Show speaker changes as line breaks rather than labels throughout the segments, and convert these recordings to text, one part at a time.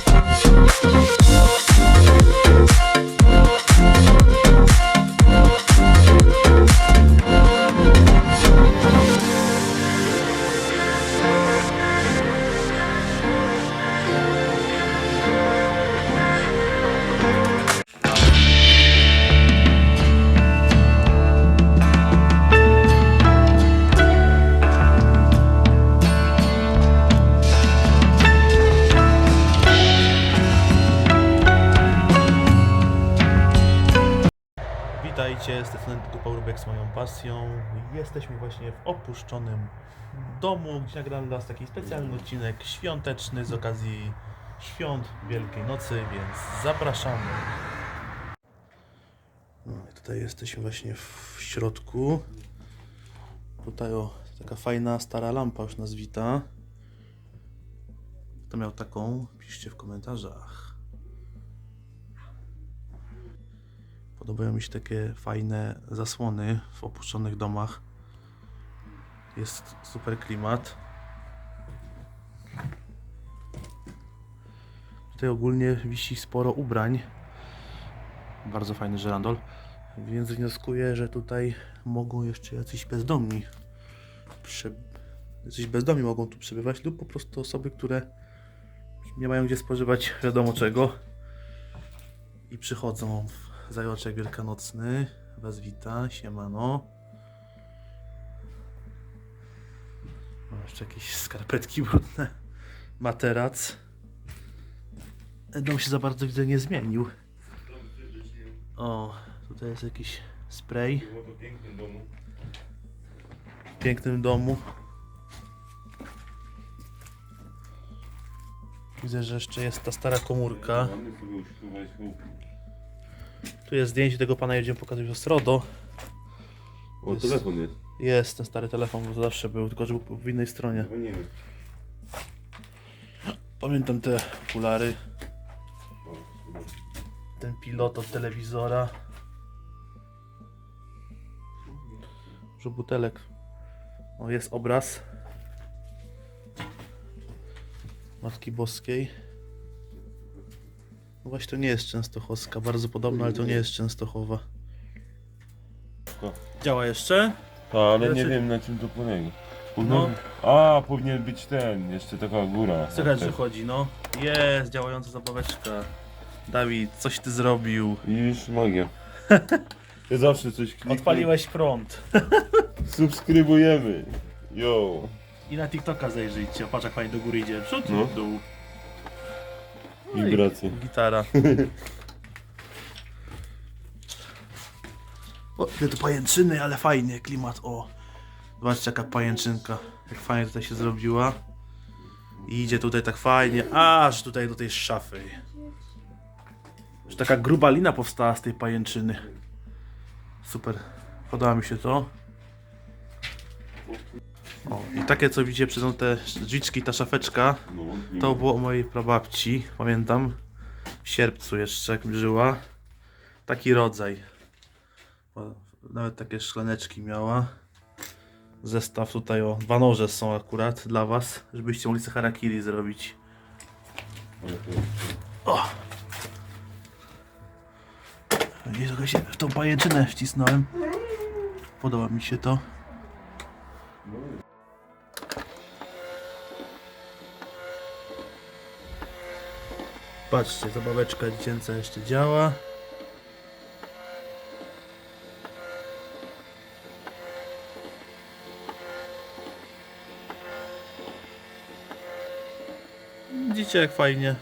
Thank you. Grupa Urbex moją pasją. Jesteśmy właśnie w opuszczonym domu, gdzie nagramy dla Was taki specjalny odcinek świąteczny z okazji świąt Wielkiej Nocy, więc zapraszamy. No i tutaj jesteśmy właśnie w środku. Tutaj o, taka fajna stara lampa już nas wita. Kto miał taką? Piszcie w komentarzach. Podobają mi się takie fajne zasłony w opuszczonych domach. Jest super klimat. Tutaj ogólnie wisi sporo ubrań. Bardzo fajny żerandol. Więc wnioskuję, że tutaj mogą jeszcze jacyś bezdomni prze... jacyś bezdomni mogą tu przebywać lub po prostu osoby, które nie mają gdzie spożywać wiadomo czego i przychodzą zajączek wielkanocny. Was wita, siemano. Mam jeszcze jakieś skarpetki brudne. Materac. Dom się za bardzo widzę nie zmienił. O, tutaj jest jakiś spray
to pięknym domu.
w pięknym domu. Widzę, że jeszcze jest ta stara komórka. Tu jest zdjęcie tego pana, jedziemy pokazać w Srodo.
O,
Jest.
telefon jest.
Jest ten stary telefon, bo to zawsze był, tylko że był w innej stronie.
Dzwonimy.
Pamiętam te okulary,
O,
ten pilot od telewizora. Dużo butelek. O, jest obraz Matki Boskiej. No właśnie to nie jest Częstochowska, bardzo podobna, ale to nie jest Częstochowa. Działa jeszcze?
A, ale nie
Znaczy-
wiem na czym to polega.
No.
A, powinien być ten, jeszcze taka góra.
Słychać,
Tak.
że chodzi, no. Jest, działająca zabaweczka. Dawid, coś ty zrobił.
Widzisz, magia. Ja zawsze coś kliknę.
Odpaliłeś prąd.
Subskrybujemy. Yo.
I na TikToka zajrzyjcie. Patrz jak fajnie do góry idzie. Przód
No.
i w dół. No i
Wibracje.
Gitara. o, ile tu pajęczyny, ale fajnie, klimat, o. Zobaczcie jaka pajęczynka. Jak fajnie tutaj się zrobiła. I idzie tutaj tak fajnie, aż tutaj do tej szafy. Już taka gruba lina powstała z tej pajęczyny. Super. Podoba mi się to. O, i takie co widzicie przez te drzwiczki, ta szafeczka,
No,
to było u mojej prababci, pamiętam. W sierpcu jeszcze, jak żyła. Taki rodzaj. Nawet takie szklaneczki miała. Zestaw tutaj o, dwa noże są akurat dla was, żebyście mogli sobie harakiri zrobić. O! Nie, trochę się w tą pajęczynę wcisnąłem. Podoba mi się to. Patrzcie, zabaweczka dziecięca jeszcze działa. Widzicie jak fajnie.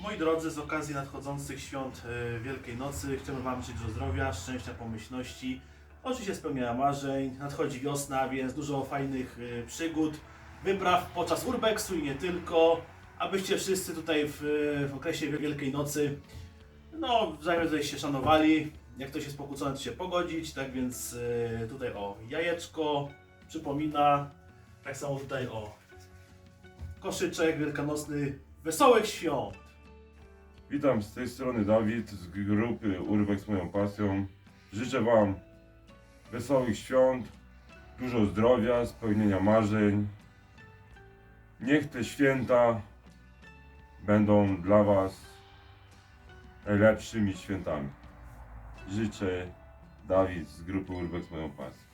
Moi drodzy, z okazji nadchodzących świąt e, Wielkiej Nocy chcemy Wam życzyć dużo zdrowia, szczęścia, pomyślności. Oczywiście spełniania marzeń. Nadchodzi wiosna, więc dużo fajnych e, przygód, wypraw podczas urbexu i nie tylko. Abyście wszyscy tutaj w, w okresie Wielkiej Nocy no, wzajemnie się szanowali. Jak ktoś jest pokłócony, to się pogodzić. Tak więc e, tutaj o jajeczko przypomina. Tak samo tutaj o koszyczek wielkanocny. Wesołych świąt!
Witam z tej strony Dawid z grupy Urbex moją pasją. Życzę Wam wesołych świąt, dużo zdrowia, spełnienia marzeń. Niech te święta będą dla Was najlepszymi świętami. Życzę Dawid z grupy Urbex moją pasją.